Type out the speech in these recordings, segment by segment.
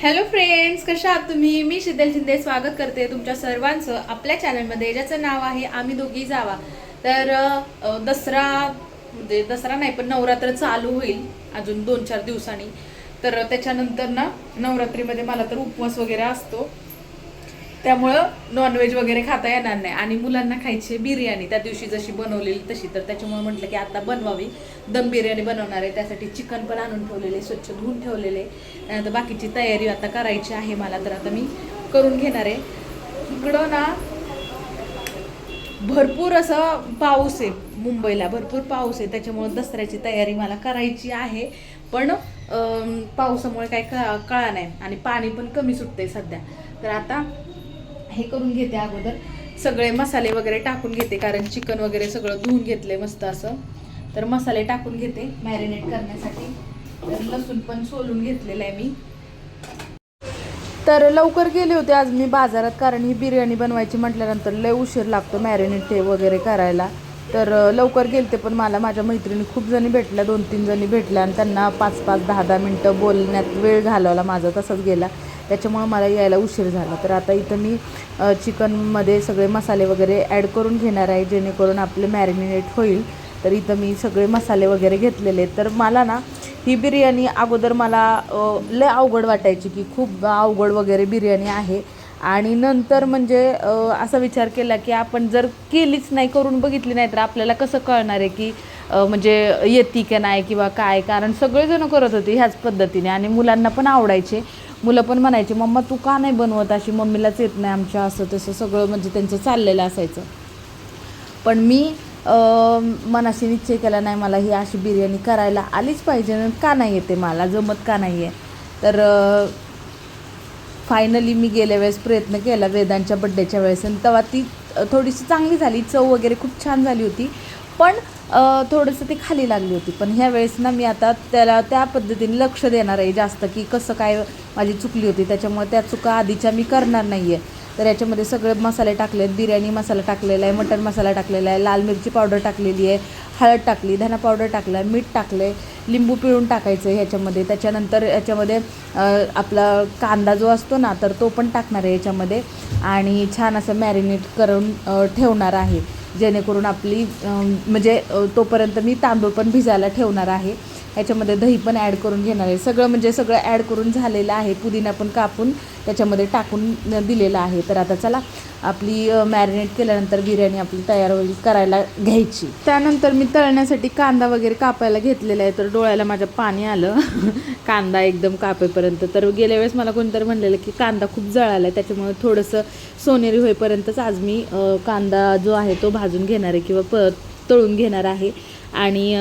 Hello friends कशा आहात तुम्ही? मी शीतल शिंदे स्वागत करते तुमच्या सर्वांचं आपल्या चॅनलमध्ये ज्याचं नाव आहे आम्ही दोघी जावा. तर दसरा म्हणजे दसरा नाही पण नवरात्र चालू होईल अजून दोन चार दिवसांनी. तर त्याच्यानंतर ना नवरात्रीमध्ये मला तर उपवास वगैरे असतो. त्यामुळं नॉनव्हेज वगैरे खाता येणार नाही. आणि मुलांना खायची बिर्याणी. त्या दिवशी जशी बनवलेली तशी. तर त्याच्यामुळे म्हटलं की आता बनवावी. दम बिर्याणी बनवणार आहे. त्यासाठी चिकन पण आणून ठेवलेले स्वच्छ धुवून ठेवलेले. तर बाकीची तयारी आता करायची आहे मला. तर आता मी करून घेणार आहे. इकडं ना भरपूर असं पाऊस आहे मुंबईला. भरपूर पाऊस आहे. त्याच्यामुळं दसऱ्याची तयारी मला करायची आहे. पण पावसामुळे काही कळा कळा नाही. आणि पाणी पण कमी सुटते सध्या. तर आता हे करून घेते अगोदर. सगळे मसाले वगैरे टाकून घेते कारण चिकन वगैरे सगळं धुवून घेतले मस्त असं. तर मसाले टाकून घेते मॅरिनेट करण्यासाठी. तर लसूण पण सोलून घेतलेलं आहे मी. तर लवकर गेले होते आज मी बाजारात कारण ही बिर्याणी बनवायची म्हटल्यानंतर लय उशीर लागतो मॅरिनेट ते वगैरे करायला. तर लवकर गेलते पण मला माझ्या मैत्रिणी खूप जणी भेटल्या दोन तीन जणी भेटल्या आणि त्यांना पाच पाच दहा दहा मिनटं बोलण्यात वेळ घालवला माझा तसाच गेला. त्याच्यामुळं मला यायला उशीर झाला. तर आता इथं मी चिकनमध्ये सगळे मसाले वगैरे ॲड करून घेणार आहे जेणेकरून आपले मॅरिनेट होईल. तर इथं मी सगळे मसाले वगैरे घेतलेले तर मला ना ही बिर्याणी अगोदर मला लय अवघड वाटायची की खूप अवघड वगैरे बिर्याणी आहे. आणि नंतर म्हणजे असा विचार केला की आपण जर केलीच नाही करून बघितली नाही तर आपल्याला कसं कळणार आहे की म्हणजे येते का नाही किंवा काय? कारण सगळेजणं करत होते ह्याच पद्धतीने आणि मुलांना पण आवडायचे. मुलं पण म्हणायची मम्मा तू का नाही बनवत अशी? मम्मीलाच येत नाही आमच्या असं तसं सगळं म्हणजे त्यांचं चाललेलं असायचं. पण मी मनाशी निश्चय केला नाही मला ही अशी बिर्याणी करायला आलीच पाहिजे आणि का नाही येते मला? जमत का नाही आहे तर फायनली मी गेल्या वेळेस प्रयत्न केला वेदांच्या बड्डेच्या वेळेस. आणि तेव्हा ती थोडीशी चांगली झाली. चव वगैरे खूप छान झाली होती. पण थोडंसं ती खाली लागली होती. पण ह्या वेळेस ना मी आता त्याला त्या पद्धतीने लक्ष देणार आहे जास्त की कसं काय माझी चुकली होती. त्याच्यामुळे त्या चुका आधीच्या मी करणार नाही आहे तर याच्यामध्ये सगळे मसाले टाकले आहेत. बिर्याणी मसाला टाकलेला आहे मटण मसाला टाकलेला आहे लाल मिरची पावडर टाकलेली आहे हळद टाकली धना पावडर टाकला आहे मीठ टाकलं आहे लिंबू पिळून टाकायचं आहे ह्याच्यामध्ये त्याच्यानंतर याच्यामध्ये आपला कांदा जो असतो ना तर तो पण टाकणार आहे याच्यामध्ये. आणि छान असं मॅरिनेट करून ठेवणार आहे. जेणेकरून आपली म्हणजे तोपर्यंत मी तांदूळ पण भिजायला ठेवणार आहे. ह्याच्यामध्ये दही पण ॲड करून घेणार आहे. सगळं म्हणजे सगळं ॲड करून झालेलं आहे. पुदिना पण कापून त्याच्यामध्ये टाकून दिलेलं आहे. तर आता चला आपली मॅरिनेट केल्यानंतर बिर्याणी आपली तयार होईल करायला घ्यायची. त्यानंतर मी तळण्यासाठी कांदा वगैरे कापायला घेतलेला आहे. तर डोळ्याला माझ्या पाणी आलं. कांदा एकदम कापेपर्यंत. तर गेल्या वेळेस मला कोणतरी म्हणलेलं की कांदा खूप जळाला आहे त्याच्यामुळे थोडंसं सोनेरी होईपर्यंतच आज मी कांदा जो आहे तो भाजून घेणार आहे किंवा प तळून घेणार आहे. आणि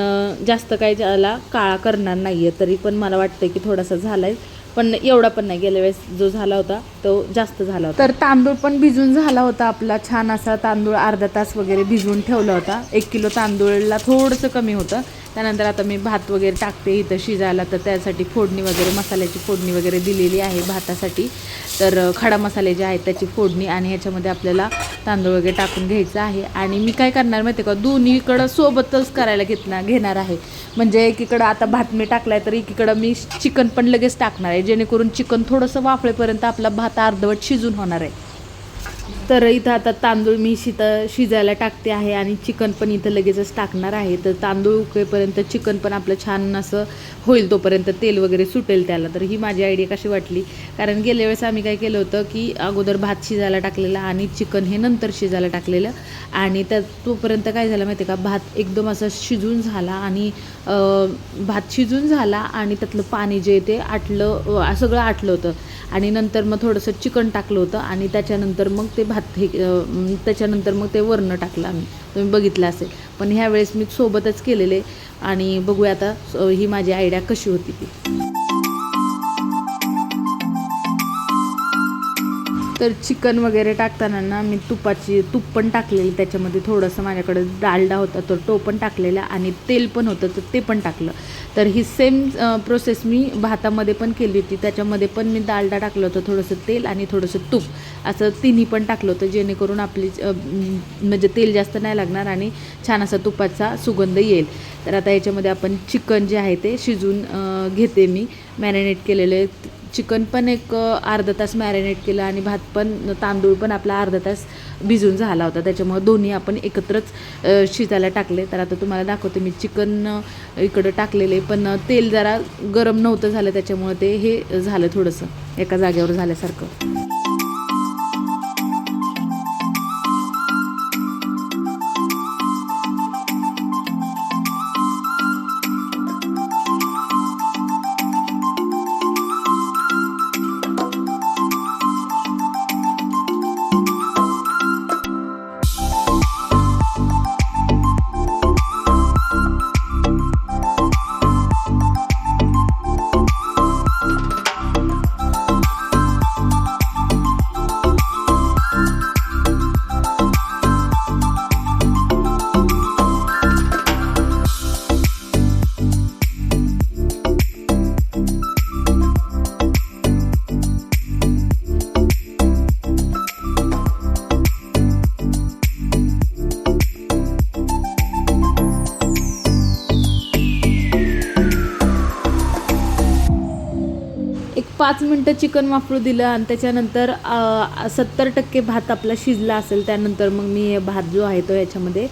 जास्त काही ज्याला काळा करणार नाही आहे तरी पण मला वाटतं की थोडासा झाला आहे पण एवढा पण नाही. गेल्या वेळेस जो झाला होता तो जास्त झाला होता. तर तांदूळ पण भिजून झाला होता आपला छान असा तांदूळ अर्धा तास वगैरे भिजवून ठेवला होता. एक किलो तांदूळला थोडंसं कमी होतं. त्यानंतर आता मी भात वगैरे टाकते इथं शिजायला. तर त्यासाठी फोडणी वगैरे मसाल्याची फोडणी वगैरे दिलेली आहे भातासाठी. तर खडा मसाले जे आहेत त्याची फोडणी आणि ह्याच्यामध्ये आपल्याला तांदूळ वगैरे टाकून घ्यायचं आहे. आणि मी काय करणार माहिती आहे का? दोन्हीकडं सोबतच करायला घेतणार घेणार आहे. म्हणजे एकीकडं आता भात मी टाकला आहे तर एकीकडं मी चिकन पण लगेच टाकणार आहे. जेणेकरून चिकन थोडंसं वाफळेपर्यंत आपला भात अर्धवट शिजून होणार आहे. तर इथं आता तांदूळ मी शित शिजायला टाकते आहे आणि चिकन पण इथं लगेचच टाकणार आहे. तर तांदूळ उकळेपर्यंत चिकन पण आपलं छान असं होईल तोपर्यंत तेल वगैरे सुटेल त्याला. तर ही माझी आयडिया कशी वाटली? कारण गेल्या वेळेस आम्ही काय केलं होतं की अगोदर भात शिजायला टाकलेला आणि चिकन हे नंतर शिजायला टाकलेलं. आणि त्या तोपर्यंत काय झालं माहिती आहे का? भात एकदम असं शिजून झाला आणि भात शिजून झाला आणि त्यातलं पाणी जे आहे ते आटलं सगळं आटलं होतं. आणि नंतर मग थोडंसं चिकन टाकलं होतं आणि त्याच्यानंतर मग ते भात हे त्याच्यानंतर मग ते वरणं टाकलं आम्ही. तुम्ही बघितलं असेल. पण ह्यावेळेस मी सोबतच केलेले आणि बघूया आता ही माझी आयडिया कशी होती ती. तर चिकन वगैरे टाकताना ना मी तुपाची तूप पण टाकलेली त्याच्यामध्ये थोडंसं माझ्याकडे डालडा होता तर तो पण टाकलेला आणि तेल पण होतं तर ते पण टाकलं. तर ही सेम प्रोसेस मी भातामध्ये पण केली होती. त्याच्यामध्ये पण मी डालडा टाकलं होतं थोडंसं तेल आणि थोडंसं तूप. असं तिन्ही पण टाकलं होतं जेणेकरून आपली म्हणजे तेल जास्त नाही लागणार आणि छान असा तुपाचा सुगंध येईल. तर आता याच्यामध्ये आपण चिकन जे आहे ते शिजून घेते मी. मॅरिनेट केलेले चिकन पण एक अर्धा तास मॅरिनेट केलं आणि भात पण तांदूळ पण आपला अर्धा तास भिजून झाला होता. त्याच्यामुळे दोन्ही आपण एकत्रच शिजायला टाकले. तर आता तुम्हाला दाखवते मी चिकन इकडं टाकलेले. पण तेल जरा गरम नव्हतं झालं त्याच्यामुळे ते हे झालं थोडंसं. एका जागेवर झाल्यासारखं. पाच मिनटं चिकन वापरू दिलं आणि त्याच्यानंतर सत्तर टक्के भात आपला शिजला असेल त्यानंतर मग मी भात जो आहे तो याच्यामध्ये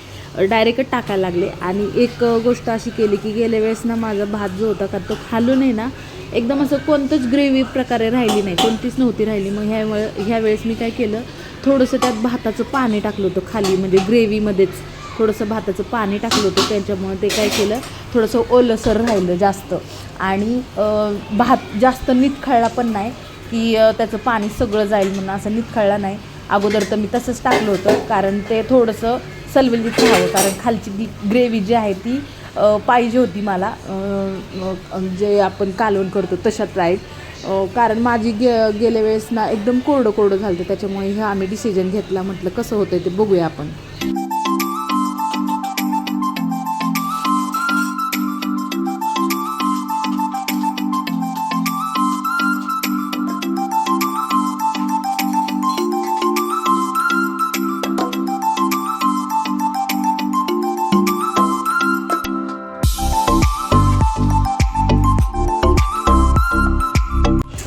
डायरेक्ट टाकायला लागले. आणि एक गोष्ट अशी केली की गेल्या वेळेस ना माझा भात जो होता का तो खालून आहे ना एकदम असं कोणतंच ग्रेव्ही प्रकारे राहिली नाही कोणतीच नव्हती राहिली. मग ह्या ह्या वेळेस मी काय केलं थोडंसं त्यात भाताचं पाणी टाकलं होतं खाली म्हणजे ग्रेव्हीमध्येच थोडंसं भाताचं पाणी टाकलं होतं त्याच्यामुळे ते काय केलं थोडंसं ओलसर राहिलं जास्त. आणि भात जास्त नितखळला पण नाही की त्याचं पाणी सगळं जाईल म्हणून असं नितखळला नाही. अगोदर तर मी तसंच टाकलं होतं कारण ते थोडंसं सलवलीत राहावं कारण खालची ग्रेव्ही जी आहे ती पाहिजे होती मला जे आपण कालवण करतो तशात राईट कारण माझी गे गेल्या वेळेस ना एकदम कोरडं कोरडं झालं होतं त्याच्यामुळे हे आम्ही डिसिजन घेतला म्हटलं कसं होतं ते बघूया आपण.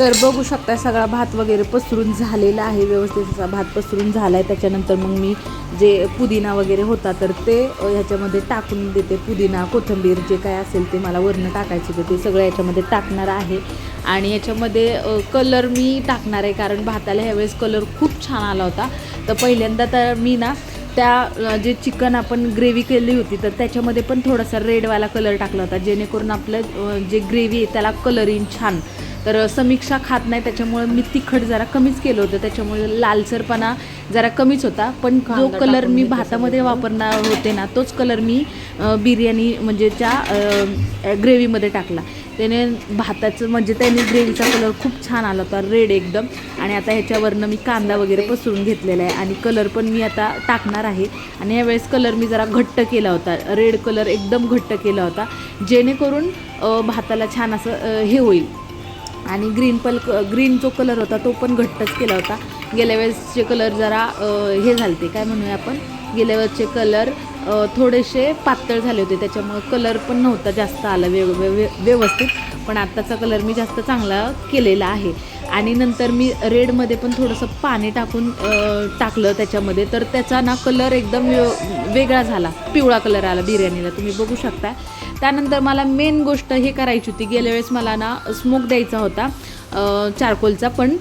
तर बघू शकता सगळा भात वगैरे पसरून झालेला आहे व्यवस्थित असा भात पसरून झाला आहे त्याच्यानंतर मग मी जे पुदिना वगैरे होता तर ते ह्याच्यामध्ये टाकून देते. पुदिना कोथिंबीर जे काय असेल ते मला वरणं टाकायचं होतं ते सगळं याच्यामध्ये टाकणार आहे. आणि याच्यामध्ये कलर मी टाकणार आहे कारण भाताला ह्यावेळेस कलर खूप छान आला होता. तर पहिल्यांदा तर मी ना त्या जे चिकन आपण ग्रेव्ही केली होती तर त्याच्यामध्ये पण थोडासा रेडवाला कलर टाकला होता जेणेकरून आपलं जे ग्रेव्ही आहे त्याला कलर येईन छान तर समीक्षा खात नाही त्याच्यामुळे मी तिखट जरा कमीच केलं होतं. त्याच्यामुळे लालसरपणा जरा कमीच होता. पण जो कलर मी भातामध्ये. वापरणार होते ना तोच कलर मी बिर्याणी म्हणजे त्या ग्रेव्हीमध्ये टाकला. त्याने भाताचं म्हणजे त्याने ग्रेव्हीचा कलर खूप छान आला होता रेड एकदम. आणि आता ह्याच्यावरनं मी कांदा वगैरे पसरून घेतलेला आहे. आणि कलर पण मी आता टाकणार आहे. आणि यावेळेस कलर मी जरा घट्ट केला होता. रेड कलर एकदम घट्ट केला होता. जेणेकरून भाताला छान असं हे होईल. आणि ग्रीन पल ग्रीन जो कलर होता तो पण घट्टच केला होता. गेल्या वेळेसचे कलर जरा हे हे झालते काय म्हणूया आपण? गेल्या वेळेसचे कलर थोडेसे पातळ झाले होते त्याच्यामुळे कलर पण नव्हता जास्त आला व्यव- व्यवस्थित. पण आत्ताचा कलर मी जास्त चांगला केलेला आहे. आणि नंतर मी रेडमध्ये पण थोडंसं पाणी टाकून टाकलं त्याच्यामध्ये. तर त्याचा ना कलर एकदम वेगळा झाला. पिवळा कलर आला बिर्याणीला. तुम्ही बघू शकता. त्यानंतर मला मेन गोष्ट हे करायची होती. गेल्या वेळेस मला ना स्मोक द्यायचा होता. चारकोलचा पण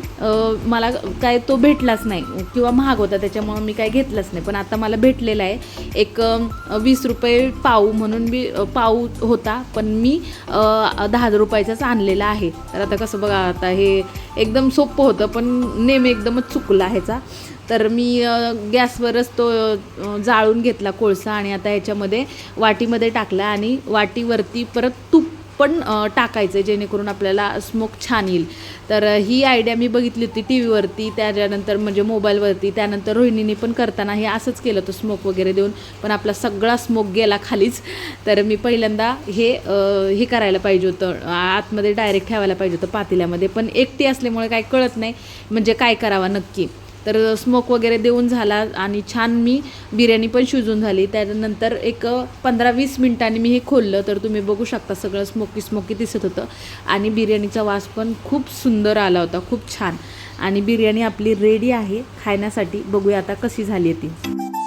मला काय तो भेटलाच नाही किंवा महाग होता त्याच्यामुळं मी काय घेतलाच नाही. पण आता मला भेटलेला आहे. एक वीस रुपये पाऊ म्हणून मी पाऊ होता पण मी दहा हजार रुपयाचाच आणलेला आहे. तर आता कसं बघा आता हे एकदम सोपं होतं पण नेम एकदमच चुकला ह्याचा तर मी गॅसवरच तो जाळून घेतला कोळसा आणि आता ह्याच्यामध्ये वाटीमध्ये टाकला आणि वाटीवरती परत तूप पण टाकायचं आहे जेणेकरून आपल्याला स्मोक छान येईल. तर ही आयडिया मी बघितली होती टी व्हीवरती त्याच्यानंतर म्हणजे मोबाईलवरती त्यानंतर रोहिणीने पण करताना हे असंच केलं होतं स्मोक वगैरे देऊन. पण आपला सगळा स्मोक गेला खालीच. तर मी पहिल्यांदा हे हे करायला पाहिजे होतं. आतमध्ये डायरेक्ट ठेवायला पाहिजे होतं पातेल्यामध्ये. पण एकटी असल्यामुळे काय कळत नाही म्हणजे काय करावं नक्की. तर स्मोक वगैरे देऊन झाला आणि छान मी बिर्याणी पण शिजून झाली. त्यानंतर एक पंधरा वीस मिनटांनी मी हे खोललं तर तुम्ही बघू शकता सगळं स्मोकी स्मोकी दिसत होतं. आणि बिर्याणीचा वास पण खूप सुंदर आला होता खूप छान. आणि बिर्याणी आपली रेडी आहे खाण्यासाठी बघूया आता कशी झाली आहे ती.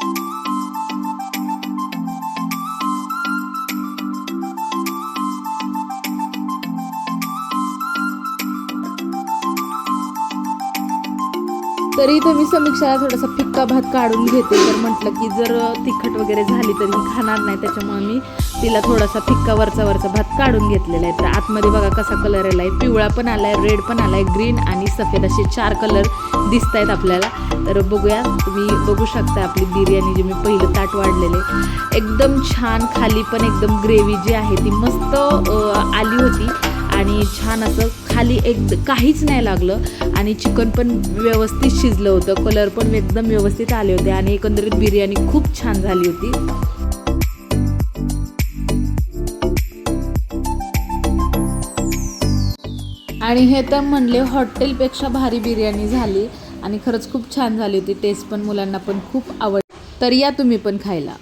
तरी इथे मी समीक्षाला थोडासा फिक्का भात काढून घेते. तर म्हटलं की जर तिखट वगैरे झाली तर ही खाणार नाही त्याच्यामुळे मी तिला थोडासा फिक्का वरचा वरचा भात काढून घेतलेला आहे. तर आतमध्ये बघा कसा कलर आला आहे पिवळा पण आला आहे रेड पण आला आहे ग्रीन आणि सफेद असे चार कलर दिसत आहेत आपल्याला. तर बघूया तुम्ही बघू शकता आपली बिर्याणी जी मी पहिलं ताट वाढलेले एकदम छान खाली पण एकदम ग्रेव्ही जी आहे ती मस्त आली होती. आणि छान असं खाली एक काहीच नाही लागलं आणि चिकन पण व्यवस्थित शिजलं होतं. कलर पण एकदम व्यवस्थित आले होते आणि एकंदरीत बिर्याणी खूप छान झाली होती. आणि हे तर म्हणले हॉटेलपेक्षा भारी बिर्याणी झाली आणि खरंच खूप छान झाली होती. टेस्ट पण मुलांना पण खूप आवड तर या तुम्ही पण खायला.